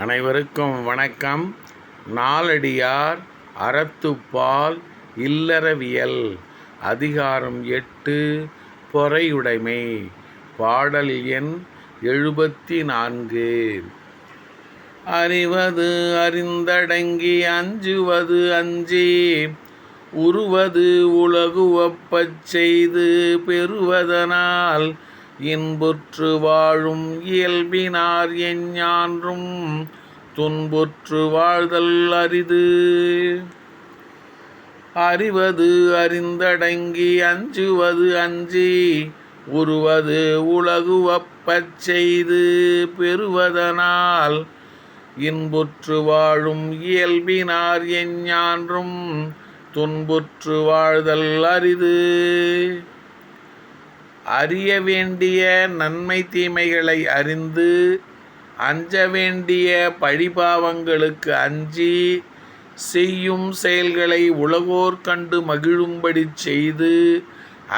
அனைவருக்கும் வணக்கம். நாலடியார் அறத்துப்பால் இல்லறவியல். அதிகாரம் எட்டு பொறையுடைமை. பாடல் எண் எழுபத்தி நான்கு அறிவது அறிந்தடங்கி அஞ்சுவது அஞ்சி. உருவது உலகுவப்பச் செய்து பெறுவதனால் இன்புற்று வாழும் இயல்பினார் எஞ்ஞான்றும் துன்புற்று வாழ்தல் அரிது. அறிவது அறிந்தடங்கி அஞ்சுவது அஞ்சி உருவது உலகுவப்பச் செய்து பெறுவதனால் இன்புற்று வாழும் இயல்பினார் எஞ்ஞான்றும் துன்புற்று வாழ்தல் அரிது. அறிய வேண்டிய நன்மை தீமைகளை அறிந்து அஞ்ச வேண்டிய பழிபாவங்களுக்கு அஞ்சி செய்யும் செயல்களை உலகோர் கண்டு மகிழும்படி செய்து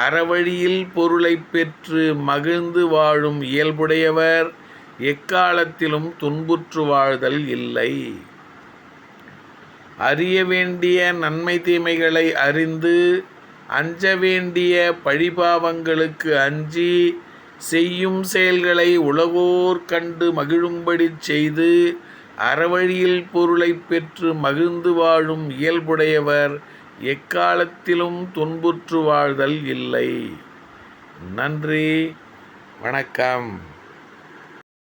அறவழியில் பொருளை பெற்று மகிழ்ந்து வாழும் இயல்புடையவர் எக்காலத்திலும் துன்புற்று வாழ்தல் இல்லை. அறிய வேண்டிய நன்மை தீமைகளை அறிந்து அஞ்ச வேண்டிய பழிபாவங்களுக்கு அஞ்சி செய்யும் செயல்களை உலகோர் கண்டு மகிழும்படி செய்து அறவழியில் பொருளை பெற்று மகிழ்ந்து வாழும் இயல்புடையவர் எக்காலத்திலும் துன்புற்று வாழ்தல் இல்லை. நன்றி. வணக்கம்.